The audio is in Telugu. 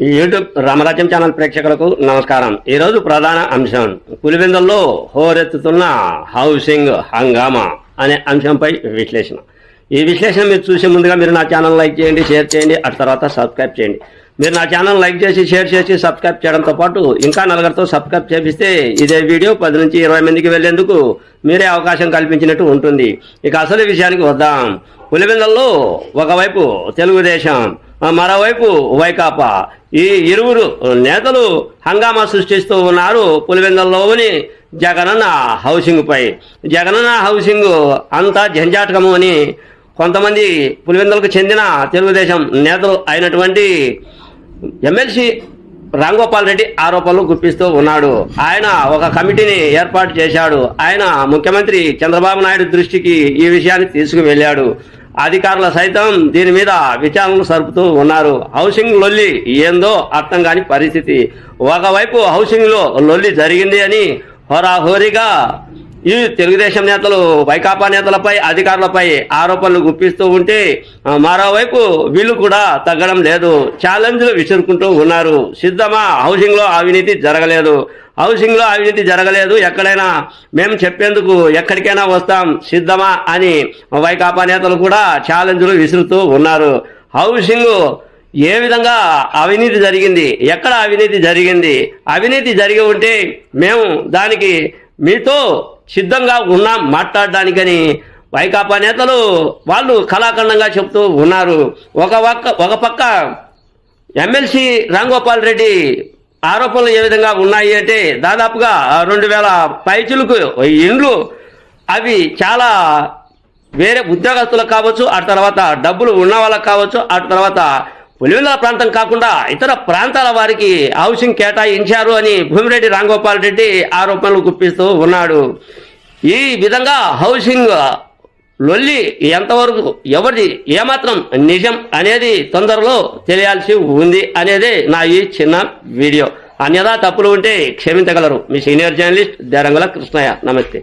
యూట్యూబ్ రామరాజ్యం ఛానల్ ప్రేక్షకులకు నమస్కారం. ఈరోజు ప్రధాన అంశం పులివెందుల్లో హోరెత్తుతున్న హౌసింగ్ హంగామా అనే అంశంపై విశ్లేషణ. ఈ విశ్లేషణ మీరు చూసే ముందుగా మీరు నా ఛానల్ లైక్ చేయండి షేర్ చేయండి ఆ తర్వాత సబ్స్క్రైబ్ చేయండి. మీరు నా ఛానల్ లైక్ చేసి షేర్ చేసి సబ్స్క్రైబ్ చేయడంతో పాటు ఇంకా నలుగురితో సబ్స్క్రైబ్ చేపిస్తే ఇదే వీడియో పది నుంచి ఇరవై మందికి వెళ్ళేందుకు మీరే అవకాశం కల్పించినట్టు ఉంటుంది. ఇక అసలు విషయానికి వద్దాం. పులివెందుల్లో ఒకవైపు తెలుగుదేశం మరోవైపు వైకాపా. ఈ ఇరువురు నేతలు హంగామా సృష్టిస్తూ ఉన్నారు పులివెందుల్లోని జగనన్న హౌసింగ్ పై. జగనన్న హౌసింగ్ అంతా జంజాటకము అని కొంతమంది పులివెందులకు చెందిన తెలుగుదేశం నేతలు అయినటువంటి ఎమ్మెల్సీ రాంగోపాల్ రెడ్డి ఆరోపణలు గుప్పిస్తూ ఉన్నాడు. ఆయన ఒక కమిటీని ఏర్పాటు చేశాడు. ఆయన ముఖ్యమంత్రి చంద్రబాబు నాయుడు దృష్టికి ఈ విషయాన్ని తీసుకువెళ్ళాడు. అధికారులు సైతం దీని మీద విచారణలు సరుపుతూ ఉన్నారు. హౌసింగ్ లొల్లి ఏందో అర్థం కాని పరిస్థితి. ఒకవైపు హౌసింగ్లో లొల్లి జరిగింది అని హోరాహోరీగా ఈ తెలుగుదేశం నేతలు వైకాపా నేతలపై అధికారులపై ఆరోపణలు గుప్పిస్తూ ఉంటే మరోవైపు వీళ్ళు కూడా తగ్గడం లేదు. ఛాలెంజ్లు విసురుకుంటూ ఉన్నారు. సిద్ధమా? హౌసింగ్లో అవినీతి జరగలేదు. హౌసింగ్లో అవినీతి జరగలేదు. ఎక్కడైనా మేము చెప్పేందుకు ఎక్కడికైనా వస్తాం. సిద్ధమా? అని వైకాపా నేతలు కూడా ఛాలెంజ్లు విసురుతూ ఉన్నారు. హౌసింగ్ ఏ విధంగా అవినీతి జరిగింది? ఎక్కడ అవినీతి జరిగింది? అవినీతి జరిగి ఉంటే మేము దానికి మీతో సిద్ధంగా ఉన్నాం మాట్లాడడానికని వైకాపా నేతలు వాళ్ళు కళాఖండంగా చెప్తూ ఉన్నారు. ఒక పక్క ఒక పక్క ఎమ్మెల్సీ రాంగోపాల్ రెడ్డి ఆరోపణలు ఏ విధంగా ఉన్నాయి అంటే దాదాపుగా రెండు వేల పైచులకు ఇండ్లు అవి చాలా వేరే ఉద్యోగస్తులకు కావచ్చు ఆ తర్వాత డబ్బులు ఉన్న వాళ్ళకి కావచ్చు ఆ తర్వాత పులివెందుల ప్రాంతం కాకుండా ఇతర ప్రాంతాల వారికి హౌసింగ్ కేటాయించారు అని భూమిరెడ్డి రాంగోపాల్ రెడ్డి ఆరోపణలు గుప్పిస్తూ ఉన్నాడు. ఈ విధంగా హౌసింగ్ లొల్లి ఎంతవరకు ఎవరిది ఏమాత్రం నిజం అనేది తొందరలో తెలియాల్సి ఉంది అనేదే నా ఈ చిన్న వీడియో. అన్యదా తప్పులు ఉంటే క్షమించగలరు. మీ సీనియర్ జర్నలిస్ట్ దేరంగుల కృష్ణయ్య. నమస్తే.